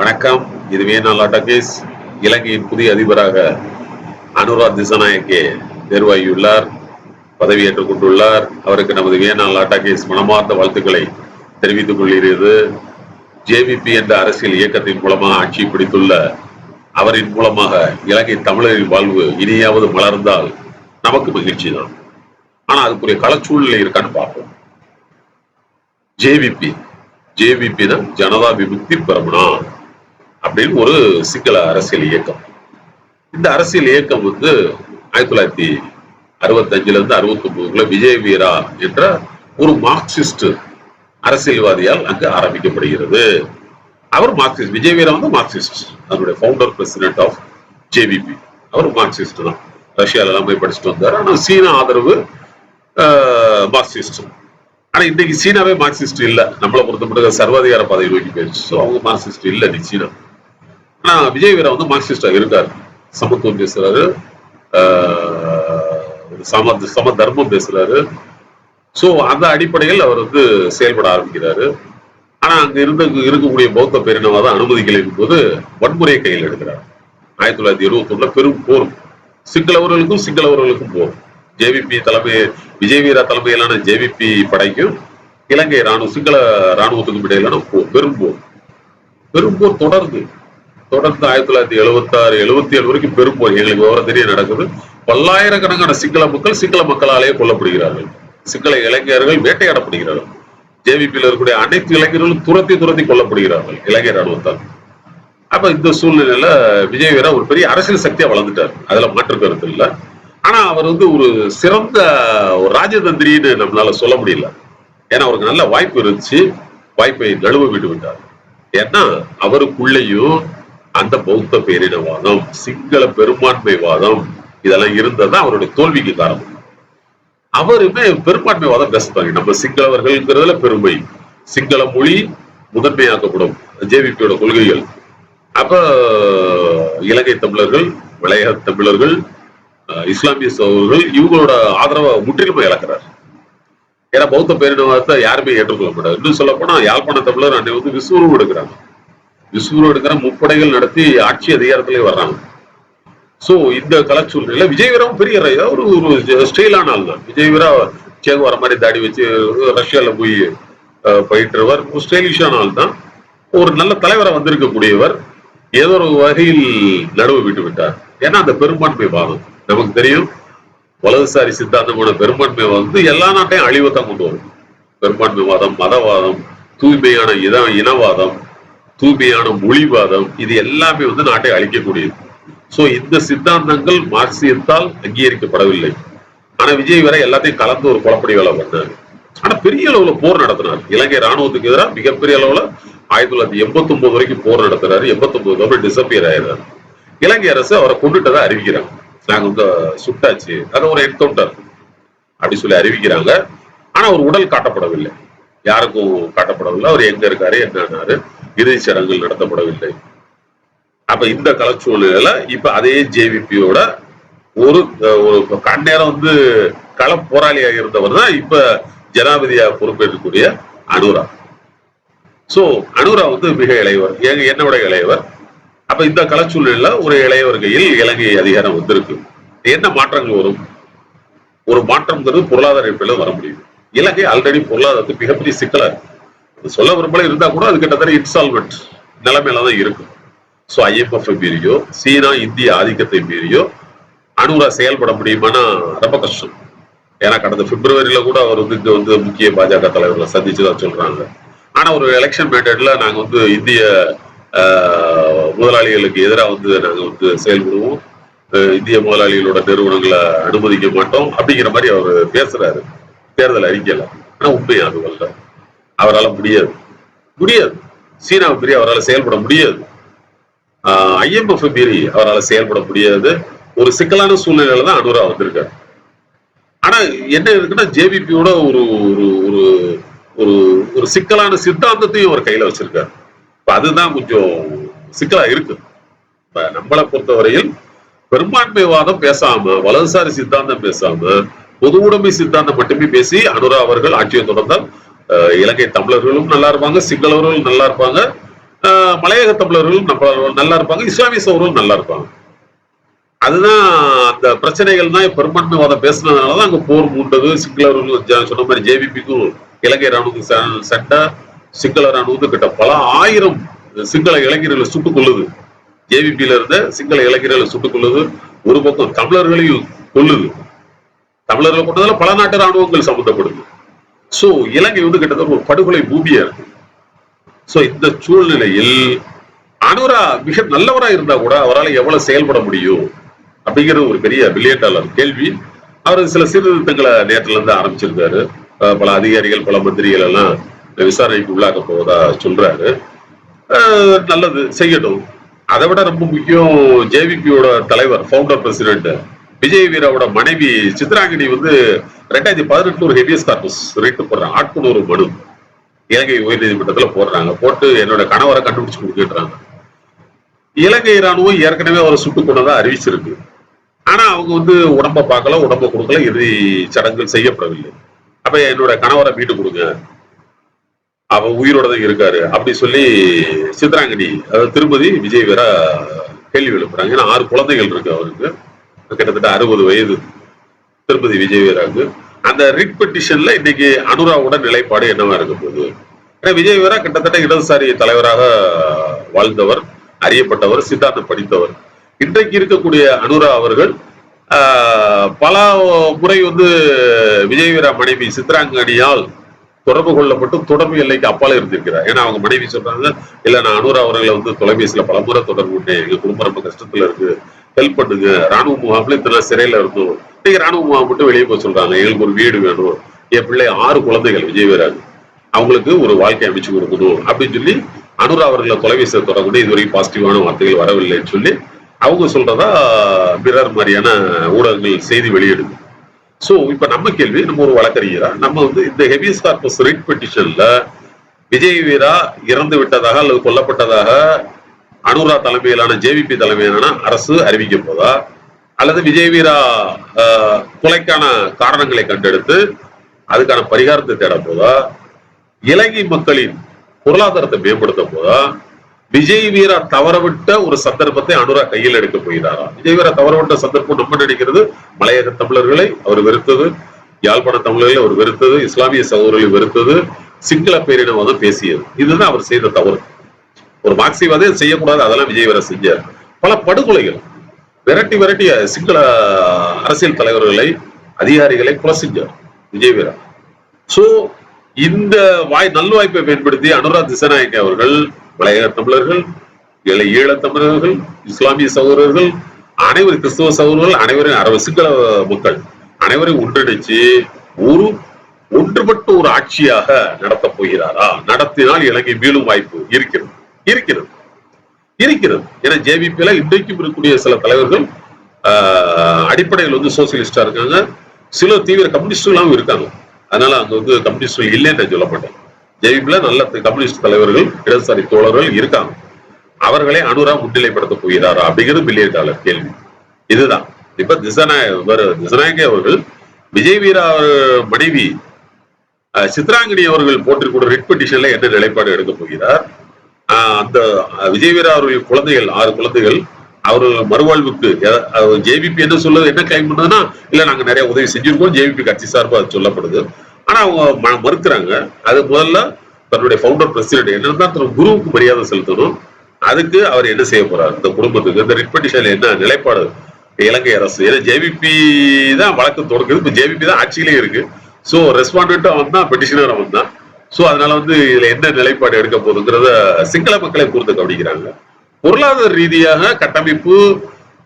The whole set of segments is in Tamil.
வணக்கம். இது வேணா லாட்டகேஸ் இலங்கையின் புதிய அதிபராக அனுரா திசநாயக்கே தேர்வாகியுள்ளார் பதவியேற்றுக் கொண்டுள்ளார். அவருக்கு நமது வியன்னா லாட்டாகேஸ் மனமார்ந்த வாழ்த்துக்களை தெரிவித்துக் கொள்கிறது ஜேவிபி என்ற அரசியல் இயக்கத்தின் மூலமாக ஆட்சி பிடித்துள்ள அவரின் மூலமாக இலங்கை தமிழரின் வாழ்வு இனியாவது மலர்ந்தால் நமக்கு மகிழ்ச்சி தான் ஆனா அதுக்குரிய களச்சூழ்நிலை இருக்கான்னு பார்ப்போம். ஜேவிபி ஜேவிபி தான் ஜனதா விமுக்தி பெரமுனா? அப்படின்னு ஒரு சிங்கள அரசியல் இயக்கம். இந்த அரசியல் இயக்கம் வந்து ஆயிரத்தி தொள்ளாயிரத்தி அறுபத்தஞ்சுல இருந்து அறுபத்தி ஒன்பதுக்குள்ள விஜய் வீரா என்ற ஒரு மார்க்சிஸ்ட் அரசியல்வாதியால் அங்கு ஆரம்பிக்கப்படுகிறது. அவர் மார்க்சிஸ்ட் விஜய் வீரா வந்து மார்க்சிஸ்ட். அதனுடைய ஃபவுண்டர் பிரசிடென்ட் ஆஃப் ஜேவிபி அவர் மார்க்சிஸ்ட் தான். ரஷ்யால எல்லாம் போய் படிச்சுட்டு வந்தார். ஆனால் சீனா ஆதரவு ஆஹ், மார்க்சிஸ்ட். ஆனா இன்னைக்கு சீனாவே மார்க்சிஸ்ட் இல்ல. நம்மளை பொறுத்த மட்டும் சர்வாதிகார பதவி நோக்கி போயிடுச்சு. ஸோ அவங்க மார்க்சிஸ்ட் இல்ல இன்னைக்கு சீனா. ஆனா விஜய் வீரா வந்து மார்க்சிஸ்டா இருக்காரு சமத்துவம் பேசுறாரு. ஆஹ், சம சம தர்மம் பேசுறாரு. ஸோ அந்த அடிப்படையில் அவர் வந்து செயல்பட ஆரம்பிக்கிறாரு. ஆனா அங்க இருந்த இருக்கக்கூடிய பௌத்த பேரினவாத அனுமதிகளின் போது வன்முறையை கையில் எடுக்கிறார். ஆயிரத்தி தொள்ளாயிரத்தி எழுபத்தி ஒண்ணுல பெரும் போர். சிங்களவர்களுக்கும் சிங்களவர்களுக்கும் போர். ஜேவிபி தலைமை விஜய் வீரா தலைமையிலான ஜேவிபி படைக்கும் இலங்கை ராணுவ சிங்கள ராணுவத்துக்கும் இடையிலான போர். பெரும் போர். பெரும் போர் தொடர்ந்து. தொடர்ந்து ஆயிரத்தி தொள்ளாயிரத்தி எழுபத்தி ஆறு எழுபத்தி ஏழு வரைக்கும் பெரும்போர் எங்களுக்கு விவரம் தெரிய நடக்குது. பல்லாயிரக்கணக்கான சிங்கள மக்கள் சிங்கள மக்களாலேயே கொல்லப்படுகிறார்கள். சிங்கள இளைஞர்கள் வேட்டையாடப்படுகிறார்கள். ஜேவிபியில் இருக்கக்கூடிய அனைத்து இளைஞர்களும் துரத்தி துரத்தி கொல்லப்படுகிறார்கள் இலங்கை ராணுவத்தால் அப்ப இந்த சூழ்நிலையில விஜய் வீரா ஒரு பெரிய அரசியல் சக்தியா வளர்ந்துட்டார். அதுல மாற்று கருத்து இல்ல. ஆனா அவர் வந்து ஒரு சிறந்த ஒரு ராஜதந்திரின்னு நம்மளால சொல்ல முடியல. ஏன்னா அவருக்கு நல்ல வாய்ப்பு இருந்துச்சு. வாய்ப்பை நழுவ விட்டு விட்டார். ஏன்னா அவருக்குள்ளேயும் அந்த பௌத்த பேரினவாதம் சிங்கள பெரும்பான்மைவாதம் இதெல்லாம் இருந்ததுதான் அவருடைய தோல்விக்கு காரணம். அவருமே பெரும்பான்மைவாதம் பேசுறாங்க நம்ம சிங்களவர்கள்ங்கிறதுல பெருமை. சிங்கள மொழி முதன்மையாக்கப்படும். ஜேவிபியோட கொள்கைகள். அப்ப இலங்கை தமிழர்கள் மலைய தமிழர்கள் இஸ்லாமிய சோழர்கள் இவங்களோட ஆதரவை முற்றிலுமே இழக்கிறார். ஏன்னா பௌத்த பேரினவாதத்தை யாருமே ஏற்றுக்கொள்ள மாட்டார் இன்னும் சொல்ல போனா யாழ்ப்பாண தமிழர் அன்னை வந்து விஸ்வரூபம் எடுக்கிறாங்க. விஸ்வரூபம் எடுக்கிற முப்படைகள் நடத்தி ஆட்சி அதிகாரத்திலே வர்றாங்க. சோ இந்த கலை விஜய் விஜயவீரம் பெரிய ஒரு ஒரு ஸ்டைலான ஆள் தான். விஜயவீரா சேகு வர மாதிரி தாடி வச்சு ரஷ்யால போய் அஹ், பயின்றவர் ஸ்டைலிஷான ஆள் தான். ஒரு நல்ல தலைவரை வந்திருக்கக்கூடியவர். ஏதோ ஒரு வகையில் நடுவு விட்டு விட்டார். ஏன்னா அந்த பெரும்பான்மை வாதம் நமக்கு தெரியும். வலதுசாரி சித்தாந்தமான பெரும்பான்மை வந்து எல்லா நாட்டையும் அழிவை தான் கொண்டு வரும். பெரும்பான்மைவாதம் மதவாதம் தூய்மையான இத இனவாதம் தூய்மையான மொழிவாதம் இது எல்லாமே வந்து நாட்டை அழிக்கக்கூடியது. சோ இந்த சித்தாந்தங்கள் மார்க்சியத்தால் அங்கீகரிக்கப்படவில்லை. ஆனா விஜய் வரை எல்லாத்தையும் கலந்து ஒரு குழப்படி வேலை பண்ணாரு ஆனா பெரிய அளவுல போர் நடத்தினார். இலங்கை ராணுவத்துக்கு எதிராக மிகப்பெரிய அளவுல ஆயிரத்தி தொள்ளாயிரத்தி எண்பத்தி ஒன்பது வரைக்கும் போர் நடத்துறாரு. எண்பத்தி ஒன்பது அப்புறம் டிசப்பியர் ஆயிடுறாரு. இலங்கை அரசு அவரை கொண்டுட்டதா அறிவிக்கிறாங்க. நாங்க வந்து சுட்டாச்சு. அது ஒரு என்கவுண்டர் அப்படி சொல்லி அறிவிக்கிறாங்க. ஆனா அவர் உடல் காட்டப்படவில்லை. யாருக்கும் காட்டப்படவில்லை. அவர் எங்க இருக்காரு என்னன்னாரு. இறுதி சடங்குகள் நடத்தப்படவில்லை. அப்ப இந்த கலச்சூழல இப்ப அதே ஜேவிபியோட ஒரு அஹ், ஒரு கண்ணேரம் வந்து கள போராளியாக இருந்தவர் தான் இப்ப ஜனாதிபதியா பொறுப்பேற்கக்கூடிய அனுரா. சோ அனுரா வந்து மிக இளையவர் எங்க என்னோட இளையவர். அப்ப இந்த கலச்சூழல ஒரு இளையவர் கையில் இலங்கை அதிகாரம் வந்திருக்கு. என்ன மாற்றங்கள் வரும்? ஒரு மாற்றம்ங்கிறது பொருளாதார அடிப்படையில் வர முடியும் இலங்கை ஆல்ரெடி பொருளாதாரத்துக்கு மிகப்பெரிய சிக்கலா இருக்கு. அது சொல்ல விரும்பல இருந்தா கூட அது கிட்டத்தட்ட இன்ஸ்டால்மெண்ட் நிலைமையில தான் இருக்கும். ஸோ ஐஎம்எஃப் மீறியோ சீனா இந்திய ஆதிக்கத்தை மீறியோ அணுரா செயல்பட முடியுமானா ரொம்ப கஷ்டம். ஏன்னா கடந்த பிப்ரவரியில கூட அவர் வந்து இங்க வந்து முக்கிய பாஜக தலைவர்களை சந்திச்சதா சொல்றாங்க. ஆனா ஒரு எலெக்ஷன் மேட்டர்ல நாங்க வந்து இந்திய ஆஹ், முதலாளிகளுக்கு எதிராக வந்து நாங்க வந்து செயல்படுவோம். இந்திய முதலாளிகளோட நிறுவனங்களை அனுமதிக்க மாட்டோம். அப்படிங்கிற மாதிரி அவர் பேசுறாரு. தேர்தல் அறிக்கையில. ஆனா உண்மை அது அவரால் முடியாது. முடியாது. சீனாவை மீறி அவரால் செயல்பட முடியாது. ஐஎம்எஃப் மீறி அவரால் செயல்பட முடியாது. ஒரு சிக்கலான சூழ்நிலையில தான் அனுரா வந்திருக்காரு. ஆனா என்ன இருக்குன்னா ஜேபிபியோட ஒரு ஒரு ஒரு ஒரு ஒரு சிக்கலான சித்தாந்தத்தையும் அவர் கையில வச்சிருக்காரு. இப்ப அதுதான் கொஞ்சம் சிக்கலா இருக்கு. இப்ப நம்மளை பொறுத்தவரையில் பெரும்பான்மைவாதம் பேசாம வலதுசாரி சித்தாந்தம் பேசாம பொது உடைமை சித்தாந்தம் மட்டுமே பேசி அனுரா அவர்கள் ஆட்சியை தொடர்ந்தால் இலங்கை தமிழர்களும் நல்லா இருப்பாங்க சிங்களவர்களும் நல்லா இருப்பாங்க ஆஹ் மலையக தமிழர்களும் நம்ம நல்லா இருப்பாங்க இஸ்லாமிய சகோதரர்கள் நல்லா இருப்பாங்க. அதுதான் அந்த பிரச்சனைகள் தான் பெரும்பான்மைவாதம் பேசுனதுனால தான் அங்க போர் மூண்டது. சிங்களவர்கள் சொன்ன மாதிரி ஜேவிபிக்கும் இலங்கை ராணுவத்துக்கு ச- சண்டை சிங்கள ராணுவத்து கிட்ட பல ஆயிரம் சிங்கள இளைஞர்களை சுட்டுக் கொள்ளுது ஜேவிபியில இருந்த சிங்கள இளைஞர்களை சுட்டுக் கொள்ளுது ஒரு பக்கம் தமிழர்களையும் கொல்லுது. தமிழர்கள் கொண்டதுல பல நாட்டு ராணுவங்கள் சம்பந்தப்படுது. சோ இலங்கை வந்து கிட்டத்தட்ட ஒரு படுகொலை பூமியா இருக்கு. சோ இந்த சூழ்நிலையில் அனுரா மிக நல்லவரா இருந்தா கூட அவரால் எவ்வளவு செயல்பட முடியும் அப்படிங்கிறது ஒரு பெரிய பில்லியன் டாலர் கேள்வி. அவர் சில சீர்திருத்தங்களை நேற்றுல இருந்து ஆரம்பிச்சிருக்காரு. பல அதிகாரிகள் பல மந்திரிகள் எல்லாம் விசாரணைக்கு உள்ளாக்க போவதா சொல்றாரு. நல்லது செய்யட்டும். அதை விட ரொம்ப முக்கியம் ஜேவிபியோட தலைவர் ஃபவுண்டர் பிரசிடென்ட் விஜய் வீராவோட மனைவி சித்ராங்கினி வந்து ரெண்டாயிரத்தி பதினெட்டுல ஒரு ஹெபியஸ் கார்பஸ் ரிட்டு போடுறாங்க. ஆட்கொணர்வு மனு. இலங்கை உயர்நீதிமன்றத்துல போடுறாங்க. போட்டு என்னோட கணவரை கண்டுபிடிச்சு கொடுக்கின்றாங்க. இலங்கை ராணுவம் ஏற்கனவே அவரை சுட்டுக் கொண்டதா அறிவிச்சிருக்கு. ஆனா அவங்க வந்து உடம்ப பார்க்கல உடம்ப கொடுக்கல இறுதி சடங்குகள் செய்யப்படவில்லை. அப்ப என்னோட கணவரை மீட்டு கொடுங்க. அவ உயிரோட தான் இருக்காரு. அப்படி சொல்லி சித்ராங்கனி அதாவது திருமதி விஜய் வீரா கேள்வி எழுப்புறாங்க. ஏன்னா ஆறு குழந்தைகள் இருக்கு அவருக்கு. கிட்டத்தட்ட அறுபது வயது திருப்பதி விஜய் வீராவுக்கு அந்த ரிட் பெட்டிஷன்ல இன்னைக்கு அனுராவோட நிலைப்பாடு என்னவா இருக்க போகுது? ஏன்னா விஜய் வீரா கிட்டத்தட்ட இடதுசாரி தலைவராக வாழ்ந்தவர் அறியப்பட்டவர் சித்தாந்தம் படித்தவர். இன்றைக்கு இருக்கக்கூடிய அனுரா அவர்கள் ஆஹ், பல முறை வந்து விஜய் வீரா மனைவி சித்ராங்கனியால் தொடர்பு கொள்ளப்பட்டு தொடர்பு எல்லைக்கு அப்பால இருந்திருக்கிறார். ஏன்னா அவங்க மனைவி சொல்றாங்க இல்ல நான் அனுரா அவர்களை வந்து தொலைபேசியில பல முறை தொடர்பு கொண்டேன். எங்க குடும்பம் ரொம்ப கஷ்டத்துல இருக்கு. ஹெல்ப் பண்ணுங்க. ராணுவ முகாமில் இத்தனை சிறையில இருந்தோம். இன்னைக்கு ராணுவ முகாம் மட்டும் வெளியே போக சொல்றாங்க. எங்களுக்கு ஒரு வீடு வேணும். என் பிள்ளை ஆறு குழந்தைகள் விஜய் வீராக்கு அவங்களுக்கு ஒரு வாழ்க்கை அமைச்சு கொடுக்கணும் அப்படின்னு சொல்லி அனுரா அவர்களை தொலைபேசியில் தொடர்புடைய இதுவரைக்கும் பாசிட்டிவான வார்த்தைகள் வரவில்லைன்னு சொல்லி அவங்க சொல்றதா பிறர் மாதிரியான ஊடகங்கள் செய்தி வெளியிடுது. ஸோ இப்போ நம்ம கேள்வி நம்ம ஒரு வழக்கறிஞரா? நம்ம வந்து இந்த ஹெவியஸ் கார்பஸ் ரிட் பெட்டிஷன்ல விஜய் வீரா இறந்து விட்டதாக அல்லது கொல்லப்பட்டதாக அனுரா தலைமையிலான ஜேவிபி தலைமையிலான அரசு அறிவிக்க போதா? அல்லது விஜய் வீரா ஆஹ், கொலைக்கான காரணங்களை கண்டெடுத்து அதுக்கான பரிகாரத்தை தேட போதா? இலங்கை மக்களின் பொருளாதாரத்தை மேம்படுத்த போதா? விஜய் வீரா தவறவிட்ட ஒரு சந்தர்ப்பத்தை அனுரா கையில் எடுக்க போகிறாரா? விஜய் வீரா தவறவிட்ட சந்தர்ப்பம் நம்ம நினைக்கிறது மலையக தமிழர்களை அவர் வெறுத்தது யாழ்ப்பாண தமிழர்களை அவர் வெறுத்தது இஸ்லாமிய சகோதரர்களை வெறுத்தது சிங்கள பேரிடம் வந்து பேசியது. இதுதான் அவர் செய்த தவறு. ஒரு மார்க்சிவாதே செய்யக்கூடாது அதெல்லாம் விஜய் வேற செஞ்சார். பல படுகொலைகள். விரட்டி விரட்டி சிங்கள அரசியல் தலைவர்களை அதிகாரிகளை கொலை செஞ்சார் விஜய் வீரா சோ இந்த வாய் நல்வாய்ப்பை பயன்படுத்தி அனுராக் திசநாயக்க அவர்கள் மலையக தமிழர்கள் ஏழை ஈழத்தமிழர்கள் இஸ்லாமிய சகோதரர்கள் அனைவரும் கிறிஸ்துவ சகோதரர்கள் அனைவரும் அரபு சிங்கள மக்கள் அனைவரையும் ஒன்றிணைச்சு ஒரு ஒன்றுபட்ட ஒரு ஆட்சியாக நடத்தப் போகிறாரா? நடத்தினால் இலங்கை மீளும் வாய்ப்பு இருக்கிறது. இருக்கிறது. இருக்கிறது. ஏன்னா ஜேவிபியில இன்றைக்கும் இருக்கக்கூடிய சில தலைவர்கள் அடிப்படையில் வந்து சோசியலிஸ்டா இருக்காங்க. சில தீவிர கம்யூனிஸ்டுகளாகவும் இருக்காங்க. அதனால அங்க வந்து கம்யூனிஸ்டுகள் இல்லைன்னு சொல்ல மாட்டேன் ஜேவிபில நல்ல கம்யூனிஸ்ட் தலைவர்கள் இடதுசாரி தோழர்கள் இருக்காங்க. அவர்களை அனுரா முன்னிலைப்படுத்த போகிறாரா அப்படிங்கிறது பில்லியன் டாலர் கேள்வி. இதுதான். இப்ப திசநாயகர் திசநாயகே அவர்கள் விஜய் வீரா மனைவி அஹ், சித்ராங்கினி அவர்கள் போட்டிருக்கிற ரிட் பெட்டிஷன்ல என்ன நிலைப்பாடு எடுக்க போகிறார்? அந்த விஜய் வீரா அவருடைய குழந்தைகள் ஆறு குழந்தைகள் அவர் மறுவாழ்வுக்கு ஜேவிபி என்ன சொல்லுது என்ன கிளைம் பண்ணதுன்னா இல்ல நாங்க நிறைய உதவி செஞ்சிருக்கோம் ஜேபிபி கட்சி சார்பாக அது சொல்லப்படுது. ஆனா அவங்க ம- மறுக்கிறாங்க. அது முதல்ல தன்னுடைய ஃபவுண்டர் பிரசிடென்ட் என்னன்னா தன் குருவுக்கு மரியாதை செலுத்தணும். அதுக்கு அவர் என்ன செய்ய போறார்? இந்த குடும்பத்துக்கு இந்த ரிட்பெட்டிஷன்ல என்ன நிலைப்பாடு? இலங்கை அரசு. ஏன்னா ஜேவிபி தான் வழக்கு தொடங்குது. இப்ப ஜேவிபி தான் ஆட்சியிலே இருக்கு. ஸோ ரெஸ்பாண்டன்ட் அவன் தான் பெட்டிஷனர் அவன் தான் சோ அதனால வந்து இதுல என்ன நிலைப்பாடு எடுக்க போகுதுங்கிறத சிங்கள மக்களை கூர்ந்து கவனிக்கிறாங்க. பொருளாதார ரீதியாக கட்டமைப்பு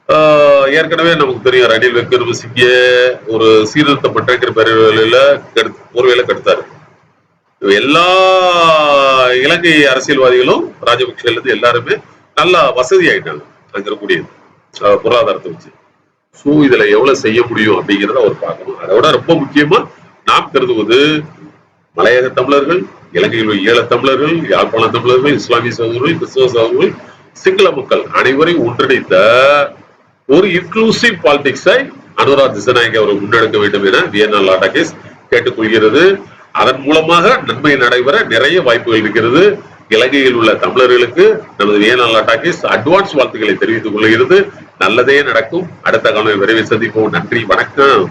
ஆஹ், ஏற்கனவே நமக்கு தெரியும் ரணில் விக்ரமசிங்கே ஒரு சீர்திருத்தம் பேரவையில ஒருவேளை கெடுத்தாரு. எல்லா இலங்கை அரசியல்வாதிகளும் ராஜபக்சேல இருந்து எல்லாருமே நல்லா வசதி ஆயிட்டாங்க. அங்க இருக்கக்கூடிய ஆஹ், பொருளாதாரத்தை வச்சு. ஸோ இதுல எவ்வளவு செய்ய முடியும் அப்படிங்கிறத அவர் பார்க்கணும். அதை விட ரொம்ப முக்கியமா நாம் கருதுவது மலையக தமிழர்கள் இலங்கையில் உள்ள ஈழத் தமிழர்கள் யாழ்ப்பாண தமிழர்கள் இஸ்லாமிய சகோதரர்கள் கிறிஸ்தவ சகோதரர்கள் சிங்கள மக்கள் அனைவரையும் ஒன்றிணைத்த ஒரு இன்க்ளூசிவ் பாலிடிக்ஸை அனுராக் திசநாயக அவர் முன்னெடுக்க வேண்டும் என வியன்னா லாட்டாகேஸ் கேட்டுக்கொள்கிறது. அதன் மூலமாக நன்மை நடைபெற நிறைய வாய்ப்புகள் இருக்கிறது. இலங்கையில் உள்ள தமிழர்களுக்கு நமது வியனா டாக்கிஸ் அட்வான்ஸ் வாழ்த்துக்களை தெரிவித்துக் கொள்கிறது. நல்லதே நடக்கும். அடுத்த காலம் விரைவில் சந்திப்போம். நன்றி. வணக்கம்.